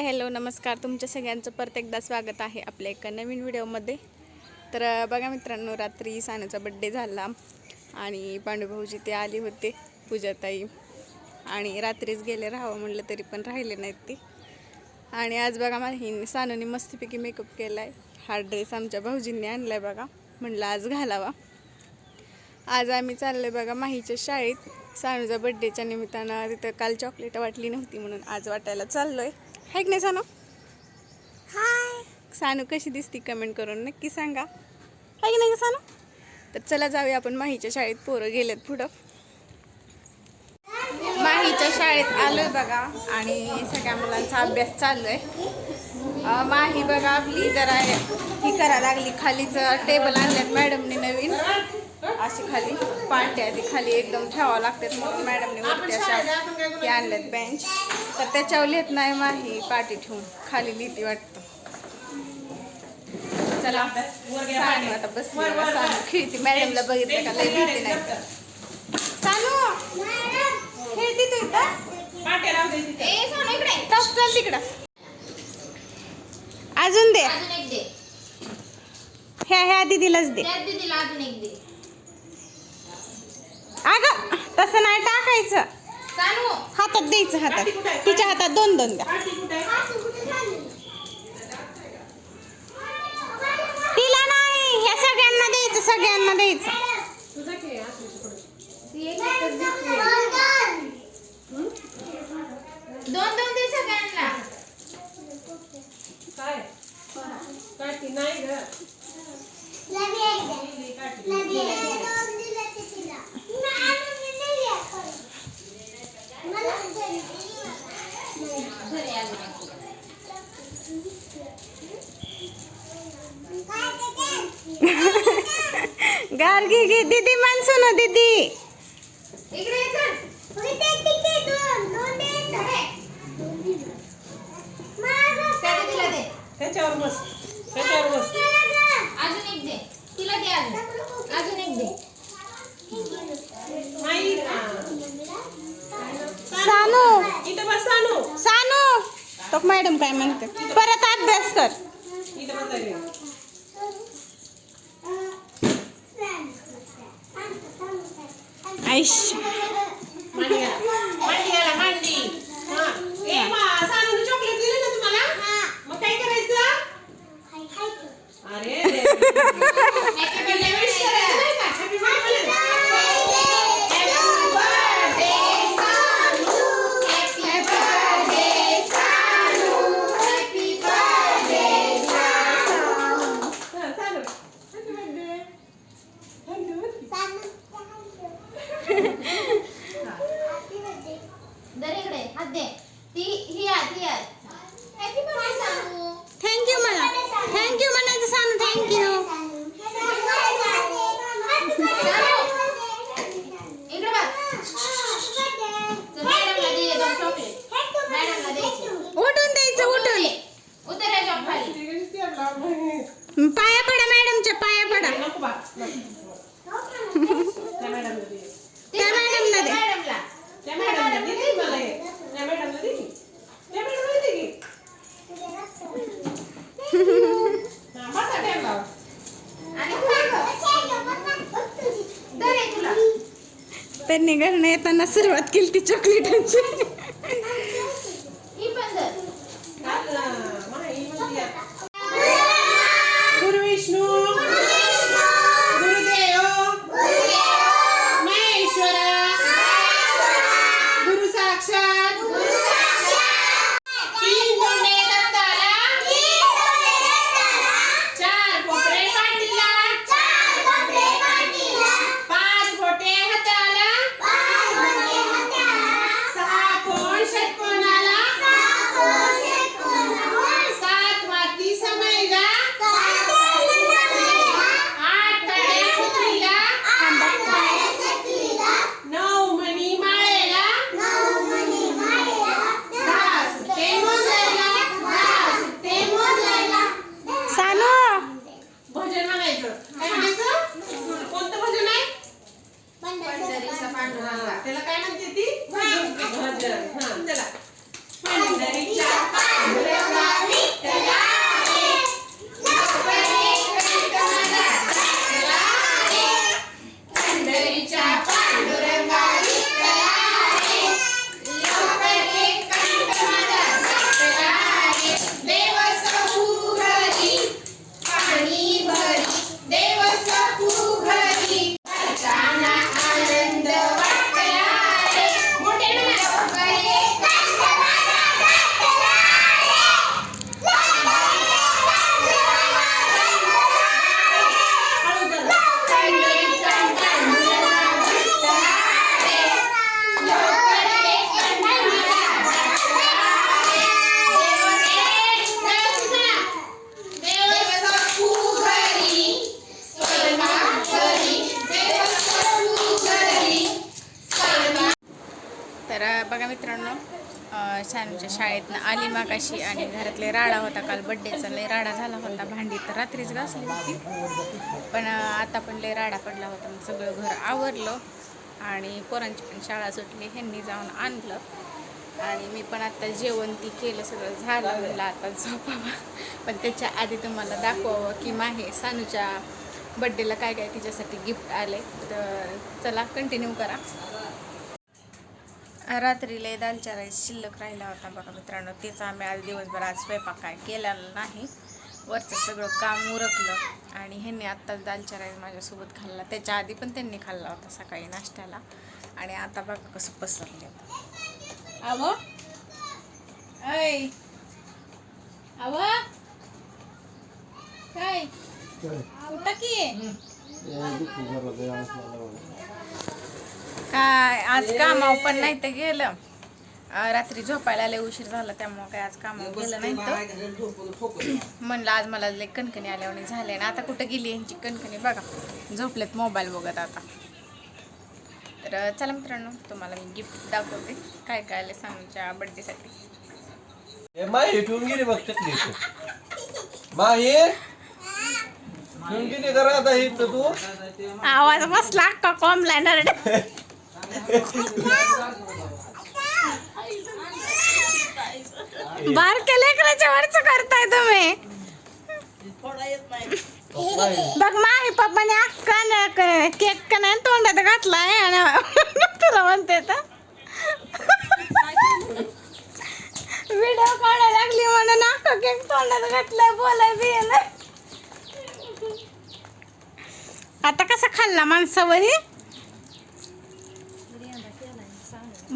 Hi hello नमस्कार. तुमच्या सगळ्यांचं परत एकदा स्वागत आहे आपल्या एका नवीन व्हिडिओमध्ये. तर बघा मित्रांनो रात्री सानूचा बड्डे झाला आणि पांडुभाऊजी ते आले होते पूजाताई. आणि रात्रीच गेले राहावं म्हणलं तरी पण राहिले नाहीत ते. आणि आज बघा माझी सानूने मस्तपैकी मेकअप केला आहे हा ड्रेस आमच्या भाऊजींनी आणला आहे बघा. म्हणलं आज घालावा. आज आम्ही चाललोय बघा माहीच्या शाळेत. सानूचा बड्डेच्या निमित्तानं तिथं काल चॉकलेट वाटली नव्हती म्हणून आज वाटायला चाललो आहे हाय की नाही सानू? हाय सानू कशी दिसती कमेंट करून नक्की सांगा. हाय की नाही सानू? तर चला जाऊया आपण माहीच्या शाळेत पोरं गेलेत पुढं. माहीच्या शाळेत आलोय बघा आणि सगळ्या मुलांचा अभ्यास चाललोय अं, माही बघा आपली जरा ही करा लागली खालीच टेबल आणल्यात मॅडमने नवीन. अशी खाली पाट्या ती खाली एकदम ठेवावं लागतात म्हणून मॅडमने वरती अशा हे आणल्यात बेंच तर त्याच्यावर लिहित नाही माही पाटी ठेवून. खाली लिहिती वाटतं. चला सानू आता बघा, सानू खेळती मॅडमला बघितलं का? लय भीती नाही. तर. सानू खेळती तू इकडे. टप चल तिकडं. अजून दे. ह्या ह्या दीदीलाच दे. दीदीला अजून एक दे. अगं तसं नाही टाकायचं. सानू. हातात द्यायचं हातात. तिच्या हातात दोन दोन द्या. तिला नाही. ह्या सगळ्यांना द्यायचं सगळ्यांना द्यायचं ती एक एकच दे. दोन दोन दे सगळ्यांना घरी अजून एक दे. गार्गी घे दीदी माणसं ना दीदी. इकडे ये चल. त्या दीदीला दे. त्याच्यावर बस. त्याच्यावर बस. अजून एक दे. तिला दे अजून. अजून एक दे. सानू। इथं बस सानू. सानू. तो मॅडम काय म्हणते. परत अभ्यास कर. इथं बसायला आईश. मांडी घाला मांडी घाला मांडी हा ए मा सानूने चॉकलेट दिलं ना तुम्हाला मग काय करायचं अरे रे. Happy birthday wish करा. Happy birthday. हा, Sanu. Happy birthday. Thank you. दर इकडे हात दे ती ही आहे ती आहे happy birthday Sanu thank you म्हणा थँक्यू म्हणायचं सानू थँक्यू इकडे बघ चल, मॅडमला दे दोन चॉकलेट मॅडमला द्यायचे उठून द्यायचं उठून उतर याच्या खाली ठीक आहे, दिसते आपलं. पाया पडा मॅडमच्या पाया पडा नको बा. त्या मॅडमला दे. त्या मॅडमला दे. मॅडमला त्या मॅडमला दे की मला हे. त्या मॅडमला दे की. त्या मॅडमला दे की. हा, बसा टेबलावर. आणि दर आहे तुला त्यांनी घरनं येताना सुरुवात केली ती चॉकलेटांची त्याला काय म्हणते ती? चला. रा बघा मित्रांनो शानूच्या शाळेतनं आली मागाशी आणि घरातले राडा होता. काल बड्डेचा लय राडा झाला होता. भांडी तर रात्रीच घासली होती. पण आता पण लय राडा पडला होता. मग सगळं घर आवरलं आणि पोरांची पण शाळा सुटली. ह्यांनी जाऊन आणलं. आणि मी पण आता जेवण ती केलं. सगळं झालं म्हणलं आता झोपावं. पण त्याच्या आधी तुम्हाला दाखवावं की माहे सानूच्या बड्डेला काय काय तिच्यासाठी गिफ्ट आले. तर चला कंटिन्यू करा. रात्रीला दालचा राईस शिल्लक राहिला होता बघा मित्रांनो. तेच आम्ही आज दिवसभर आज स्वयंपाक काय केलेला नाही. वरचं सगळं काम उरकलं आणि ह्यांनी आत्ताच दालचा राईस माझ्यासोबत खाल्ला. त्याच्या आधी पण त्यांनी खाल्ला होता सकाळी नाश्त्याला. आणि आता बघा कसं पसरले आव? ऐ. आव? काय? कुठं की. काय आज कामावर पण नाही तर गेलं. रात्री झोपायला लय उशीर झाला त्यामुळं काय आज कामावर गेलं नाही तर. म्हणलं आज मला लय कणकणी आल्यावर झाले ना आता कुठं गेली यांची कणकणी बघा. झोपलेत मोबाईल बघत आता. तर चला मित्रांनो तुम्हाला मी गिफ्ट दाखवते. काय काय आले सानूच्या बड्डेसाठी ए, माही ठेवून गेली बघ चकली इथं. माही ठेवून गेली का आता इथं तू? आवाज बसला अक्का कॉमला नरड. बारक्या लेकराच्या वरच करताय तुम्ही. बघ माही पप्पाने अक्का केक का नाही तोंडात घातलाय आणि तुला म्हणते तर. व्हिडिओ काढायला लागली म्हणून अख्खा केक तोंडात घातलाय बोलाय बी आता कसा खाल्ला माणसावरी?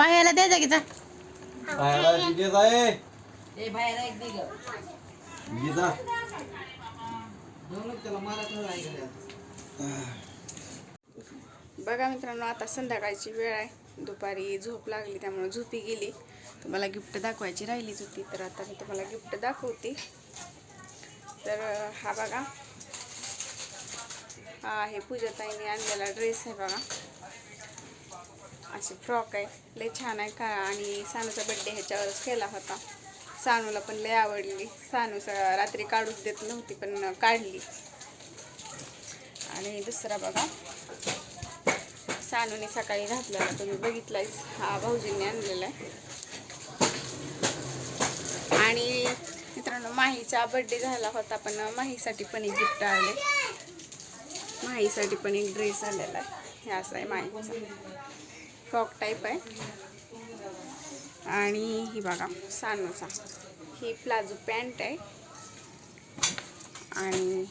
बायाला द्यायचा की जा. बाहेर तिथे जाय ए बाहेर एक दे गं. गीता बघा मित्रांनो आता संध्याकाळची वेळ आहे. दुपारी झोप लागली त्यामुळे झोपी गेली. तुम्हाला गिफ्ट दाखवायची राहिलीच होती तर आता मी तुम्हाला गिफ्ट दाखवते. तर हा बघा. हा आहे पूजाताईने आणलेला ड्रेस आहे बघा. असे फ्रॉक आहे. लय छान आहे का? आणि सानूचा बड्डे ह्याच्यावरच केला होता. सानूला पण लय आवडली. सानू रात्री काढूच देत नव्हती पण काढली. आणि दुसरा बघा. सानूने सकाळी घातलेला तुम्ही बघितलायच हा भाऊजींनी आणलेला आहे. आणि मित्रांनो माहीचा बड्डे झाला होता पण माहीसाठी पण एक गिफ्ट आले. माहीसाठी पण एक ड्रेस आलेला आहे. हे असं आहे माहीचा. फ्रॉक टाईप आहे. आणि ही बघा सानूचा. ही प्लाझो पॅन्ट आहे. आणि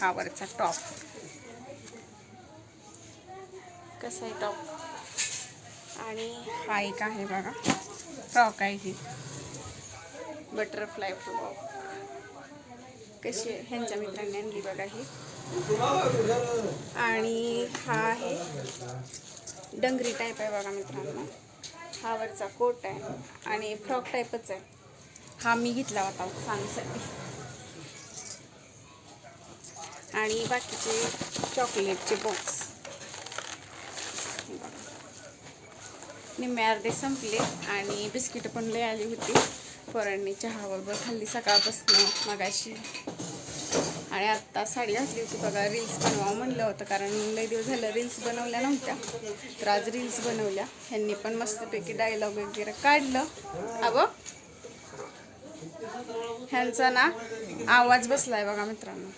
हा वरचा टॉप. कसा आहे टॉप? आणि हा एक आहे बघा फ्रॉक आहे ही. Butterfly frock. कशी आहे? ह्यांच्या मित्रांनी आणली बघा ही. आणि हा आहे डंगरी टाईप आहे बघा मित्रांनो. हा वरचा कोट आहे आणि फ्रॉक टाईपच आहे. हा मी घेतला होता सांगसाठी. आणि बाकीचे चॉकलेटचे बॉक्स निम्मे अर्धे संपले आणि बिस्किटं पण लय आली होती. पोरांनी चहा बरोबर खाल्ली सकाळपासून मगाशी. आणि आत्ता साडी घातली होती बघा रील्स बनवावं म्हणलं होतं कारण लय दिवस झालं रील्स बनवल्या नव्हत्या. तर आज रील्स बनवल्या. ह्यांनी पण मस्तपैकी डायलॉग वगैरे काढलं. अबो ह्यांचा ना आवाज बसलाय बघा मित्रांनो.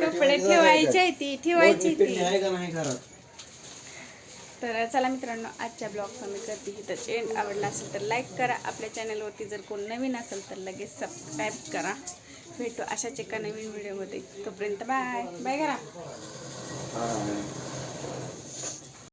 कपडे ठेवायची ती ठेवायची ती. तर चला मित्रांनो आजच्या ब्लॉगचा मी करते इथं एंड आवडला असेल तर लाईक करा. आपल्या चॅनलवरती जर कोण नवीन असेल तर लगेच सबस्क्राईब करा. भेटू अशाच एका नवीन व्हिडिओमध्ये तोपर्यंत बाय बाय करा